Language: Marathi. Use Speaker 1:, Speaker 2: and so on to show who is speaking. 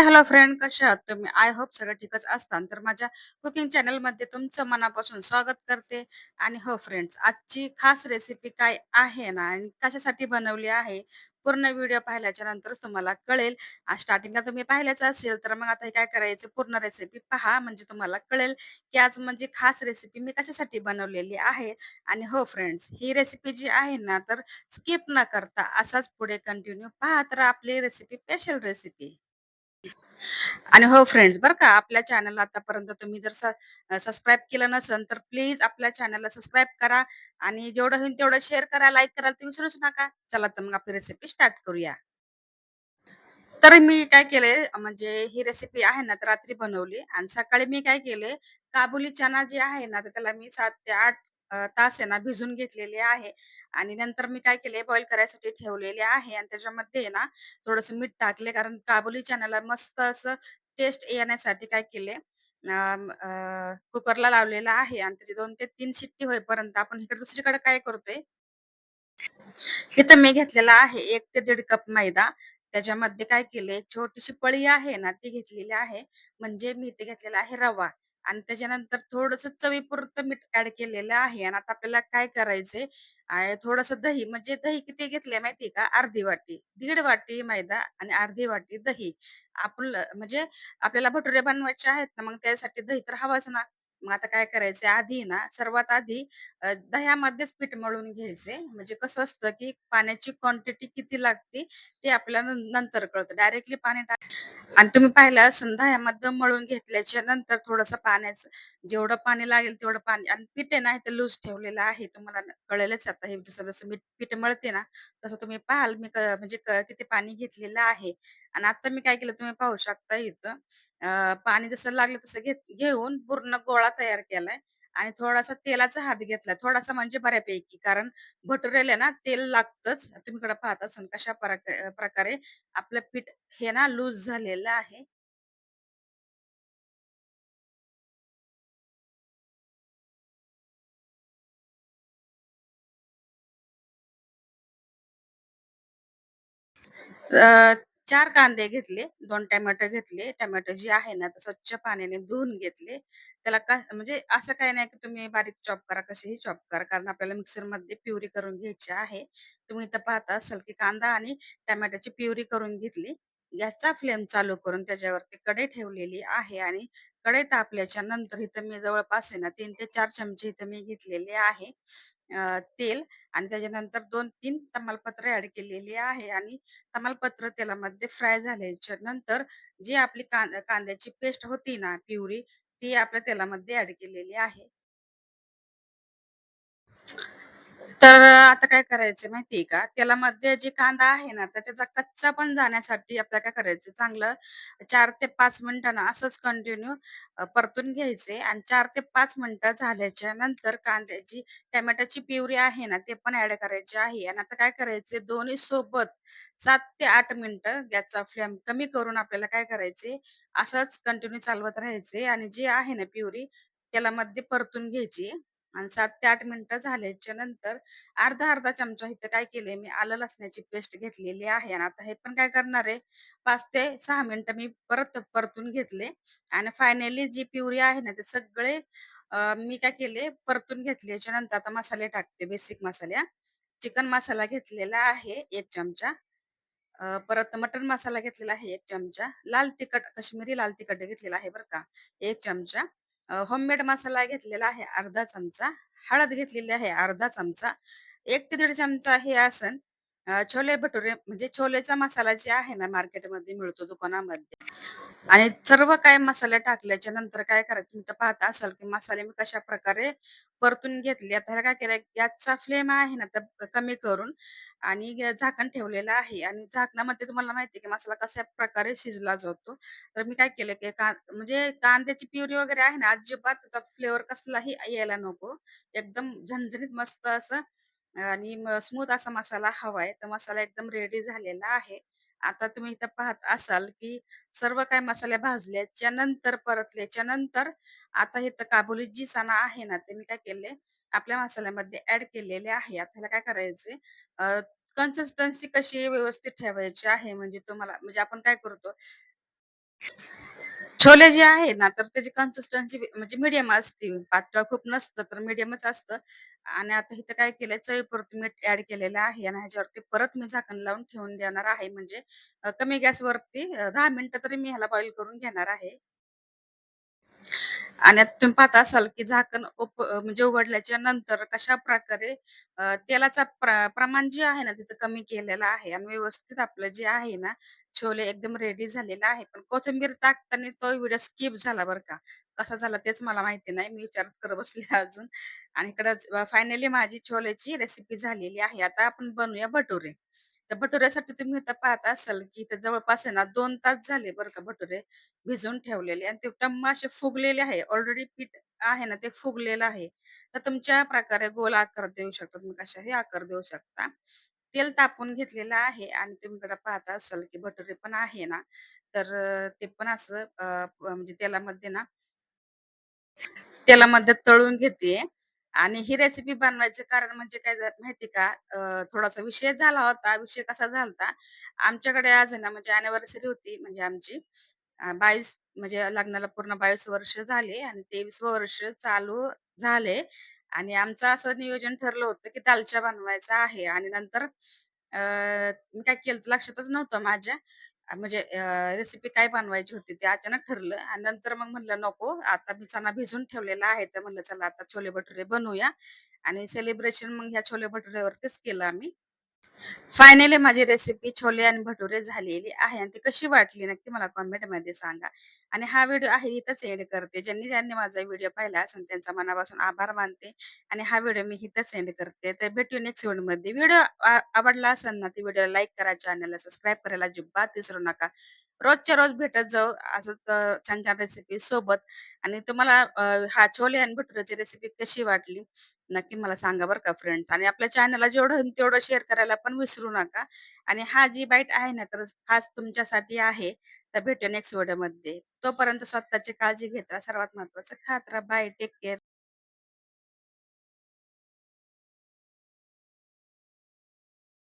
Speaker 1: हाय, हॅलो फ्रेंड कसे आहात तुम्ही? आय होप सगळं ठीकच असताल. तर माझ्या कुकिंग चॅनलमध्ये तुमचं मनापासून स्वागत करते. आणि हो फ्रेंड्स, आजची खास रेसिपी काय आहे ना आणि कशासाठी बनवली आहे, पूर्ण व्हिडिओ पाहिल्याच्या नंतरच तुम्हाला कळेल. स्टार्टिंगला तुम्ही पाहिल्याच असेल, तर मग आता हे काय करायचं पूर्ण रेसिपी पहा, म्हणजे तुम्हाला कळेल, की आज म्हणजे खास रेसिपी मी कशासाठी बनवलेली आहे. आणि हो फ्रेंड्स, ही रेसिपी जी आहे ना, तर स्किप न करता असाच पुढे कंटिन्यू पहा तर आपली रेसिपी स्पेशल रेसिपी. आणि हो फ्रेंड्स बरं का, आपल्या चॅनलला आतापर्यंत तुम्ही जर सबस्क्राईब केलं नसेल, तर प्लीज आपल्या चॅनलला सबस्क्राईब करा आणि जेवढं होईल तेवढं शेअर करा, लाईक करा ते विसरूच नका. चला तर मग आपली रेसिपी स्टार्ट करूया. तर मी काय केलंय, म्हणजे ही रेसिपी आहे ना, तर रात्री बनवली आणि सकाळी मी काय केले, काबुली चना जे आहे ना, तर त्याला मी सात ते आठ अ, तास आहे ना भिजवून घेतलेले आहे आणि नंतर मी काय केले, बॉईल करायसाठी ठेवलेले आहे आणि त्याच्यामध्ये आहे ना, थोडंसं मीठ टाकले, कारण काबुली चण्याला मस्त असं टेस्ट येण्यासाठी काय केले, अ, कुकरला लावलेला आहे आणि त्याची दोन ते तीन शिट्टी होईपर्यंत आपण इकडे दुसरीकडे काय करतोय इथं मी घेतलेला आहे एक ते दीड कप मैदा. त्याच्यामध्ये काय केले, छोटीशी पळी आहे ना, ती घेतलेली आहे. म्हणजे मी इथे घेतलेला आहे रवा आणि त्याच्यानंतर थोडंसं चवीपुरतं मीठ ऍड केलेलं आहे आणि आता आपल्याला काय करायचंय, थोडस थोडंसं दही, म्हणजे दही किती घेतलंय माहितीये का? अर्धी वाटी, दीड वाटी मैदा आणि अर्धी वाटी दही. आपलं म्हणजे आपल्याला भटुरे बनवायचे आहेत ना, मग त्यासाठी दही तर हवाच ना. मग आता काय करायचंय, आधी ना, सर्वात आधी अ, दह्यामध्येच पीठ मळून घ्यायचे. म्हणजे कसं असतं, की पाण्याची क्वांटिटी किती लागते, ते आपल्याला नंतर कळतं. डायरेक्टली पाणी टाक आणि तुम्ही पाहिलं असेल दह्यामध्ये मळून घेतल्याच्या नंतर थोडंसं पाण्याचं जेवढं पाणी लागेल तेवढं पाणी आणि पीठ आहे ना, इथं लूज ठेवलेलं आहे. तुम्हाला न कळेलच आता हे जसं-जसं मी पीठ मळते ना, तसं तुम्ही पाहाल मी क म्हणजे क किती पाणी घेतलेलं आहे. आणि आता मी काय केलं तुम्ही पाहू शकता इथं अ, पाणी जसं लागलं तसं घेत घेऊन पूर्ण गोळा तयार केलाय आणि थोडासा तेलाचा हात घेतलाय. थोडासा म्हणजे बऱ्यापैकी, कारण भटुरेला ना तेल लागतच तुम्ही कडे पाहत असाल कशा प्रका प्रकारे आपलं पीठ हे ना लूज झालेलं आहे. अ, चार कांदे घेतले, दोन टमॅटो घेतले. टमॅटो जे आहे ना, ते स्वच्छ पाण्याने धुवून घेतले. त्याला का म्हणजे असं काही नाही, की तुम्ही बारीक चॉप करा, कसेही चॉप करा, कारण आपल्याला मिक्सरमध्ये प्युरी करून घ्यायची आहे. तुम्ही इथं पाहता असाल, की कांदा आणि टोमॅटोची प्युरी करून घेतली. गॅसचा फ्लेम चालू करून त्याच्यावरती कढई ठेवलेली आहे आणि कढई तापल्याच्या नंतर इथं मी जवळपास आहे ना तीन ते चार चमचे इथं मी घेतलेले आहे तेल आणि त्याच्यानंतर 2-3 तमालपत्र ऍड केलेली आहे आणि तमालपत्र तेलामध्ये फ्राय झाल्याच्यानंतर जी आपली कांद्याची पेस्ट होती ना प्युरी, ती आपल्या तेलामध्ये ऍड केलेली आहे. तर आता काय करायचं माहितीये का? त्याला मध्ये जे कांदा आहे ना, तर त्याचा कच्चा पण जाण्यासाठी आपल्याला काय करायचं, चांगलं 4 ते 5 मिनिटं ना असंच कंटिन्यू अ, परतून घ्यायचे आणि 4 ते 5 मिनिटं झाल्याच्यानंतर कांद्याची टोमॅटोची प्युरी आहे ना, ते पण ॲड करायची आहे. आणि आता काय करायचे दोन्ही सोबत 7 ते 8 मिनिटं गॅसचा फ्लेम कमी करून आपल्याला काय करायचे, असंच कंटिन्यू चालवत राहायचे आणि जे आहे ना प्युरी मध्ये परतून घ्यायची. आणि सात ते आठ मिनिटं झाल्याच्यानंतर अर्धा-अर्धा चमचा इथं काय केलंय मी आलं लसण्याची पेस्ट घेतलेली आहे आणि आता हे पण काय करणार आहे पाच ते सहा मिनिटं मी परत परतून घेतले आणि फायनली जी प्युरी आहे ना, ते सगळे मी काय केले परतून घेतले. याच्यानंतर आता मसाले टाकते, बेसिक मसाल्या चिकन मसाला घेतलेला आहे एक चमचा. परत मटन मसाला घेतलेला आहे एक चमचा. लाल तिखट, काश्मीरी लाल तिखट घेतलेला आहे बरं का एक चमचा. होममेड मसाला घेतलेला आहे अर्धा चमचा. हळद घेतलेली आहे अर्धा चमचा. एक ते दीड चमचा हे आसन छोले भटुरे म्हणजे छोलेचा मसाला जे आहे ना मार्केटमध्ये मिळतो दुकानामध्ये आणि सर्व काय मसाले टाकल्याच्या नंतर काय करायचं तुम्ही तर पाहता असाल, की मसाले मी कशा प्रकारे परतून घेतले. आता ह्याला काय केलं गॅसचा फ्लेम आहे ना, तर कमी करून आणि झाकण ठेवलेलं आहे आणि झाकणामध्ये तुम्हाला माहिती आहे, की मसाला कशा प्रकारे शिजला जातो. तर मी काय केलं, की का म्हणजे कांद्याची प्युरी वगैरे आहे ना, अजिबात त्याचा फ्लेवर कसलाही यायला नको. एकदम झणझणीत मस्त असं आणि स्मूथ असा मसाला हवाय. तर मसाला एकदम रेडी झालेला आहे. आता तुम्ही इथं पाहत असाल, की सर्व काही मसाले भाजल्याच्या नंतर, परतल्याच्या नंतर आता इथं काबुली जी चणा आहे ना, ते मी काय केले, आपल्या मसाल्यामध्ये ऍड केलेले आहे. आता ह्याला काय करायचंय कन्सिस्टन्सी कशी व्यवस्थित ठेवायची आहे, म्हणजे तुम्हाला म्हणजे आपण काय करतो छोले जे आहे ना, तर त्याची कन्सिस्टन्सी म्हणजे मीडियम असते. पातळ खूप नसतं, तर मीडियमच असतं आणि आता इथं काय केलंय, चवीपुरतं मीठ ऍड केलेलं आहे आणि ह्याच्यावरती परत मी झाकण लावून ठेवून देणार आहे. म्हणजे अ, कमी गॅसवरती दहा मिनिटं तरी मी ह्याला बॉईल करून घेणार आहे. आणि आता तुम्ही पाहत असाल, की झाकण उप म्हणजे उघडल्याच्या नंतर कशाप्रकारे अ, तेलाचा प्र प्रमाण जे आहे ना, तिथं कमी केलेलं आहे आणि व्यवस्थित आपलं जे आहे ना, छोले एकदम रेडी झालेला आहे. पण कोथिंबीर टाकताना तो व्हिडिओ स्किप झाला बरं का. कसा झाला तेच मला माहिती नाही. मी विचार करत बसले अजून आणि इकडं फायनली माझी छोल्याची रेसिपी झालेली आहे. आता आपण बनवूया भटुरे. त्या भटुऱ्यासाठी तुम्ही इथं पाहत असाल, की इथं जवळपास आहे ना दोन तास झाले बरं का भटुरे भिजवून ठेवलेले आणि ते टम्म असे फुगलेले आहे. ऑलरेडी पीठ आहे ना, ते फुगलेलं आहे. तर तुमच्या प्रकारे गोल आकार देऊ शकता. तुम्ही कशाही आकार देऊ शकता. तेल तापून घेतलेलं आहे आणि तुम्ही इकडे पाहता असाल, की भटुरे पण आहे ना, तर ते पण असं म्हणजे तेलामध्ये ना तेलामध्ये तळून घेते आणि ही रेसिपी बनवायचं कारण म्हणजे काय माहिती का? अ, थोडासा विषय झाला होता. विषय कसा झाला होता आमच्याकडे आज आहे ना, म्हणजे अॅनिव्हर्सरी होती म्हणजे आमची अ, 22 म्हणजे लग्नाला पूर्ण 22 वर्ष झाले आणि 23वं वर्ष चालू झाले आणि आमचं असं नियोजन ठरलं होतं, की दालच्या बनवायचा आहे आणि नंतर अ, मी काय केलं लक्षातच नव्हतं माझ्या. अ, म्हणजे रेसिपी काय बनवायची होती ते अचानक ठरलं आणि नंतर मग म्हटलं नको आता मी चणा भिजून ठेवलेला आहे, तर म्हटलं चला आता छोले भटुरे बनवूया आणि सेलिब्रेशन मग ह्या छोले भटुऱ्यावरतीच केलं आम्ही. फायनली माझी रेसिपी छोले आणि भटुरे झालेली आहे आणि ती कशी वाटली नक्की मला कॉमेंटमध्ये सांगा. आणि हा व्हिडिओ आहे इथंच एंड करते. ज्यांनी ज्यांनी माझा व्हिडिओ पाहिला असेल त्यांचा मनापासून आभार मानते आणि हा व्हिडिओ मी इथंच एंड करते. तर भेटू नेक्स्ट व्हिडिओमध्ये. व्हिडिओ आवडला असेल ना, ती व्हिडिओ लाईक करा, चॅनलला सबस्क्राईब करायला अजिबात विसरू नका. रोजच्या रोज भेटत जाऊ असंच अ, छान-छान रेसिपी सोबत आणि तुम्हाला अ, हा छोले आणि भटुरेची रेसिपी कशी वाटली? नक्की मला सांगा बरं का फ्रेंड्स आणि आपल्या चॅनलला जेवढं होईल तेवढं शेअर करायला पण विसरू नका. आणि हा जी बाईट आहे ना, तर खास तुमच्यासाठी आहे. तर भेटूया नेक्स्ट व्हिडिओमध्ये. तोपर्यंत स्वतःची काळजी घेत राहा. सर्वात महत्त्वाचं खात राहा. बाय. Take care.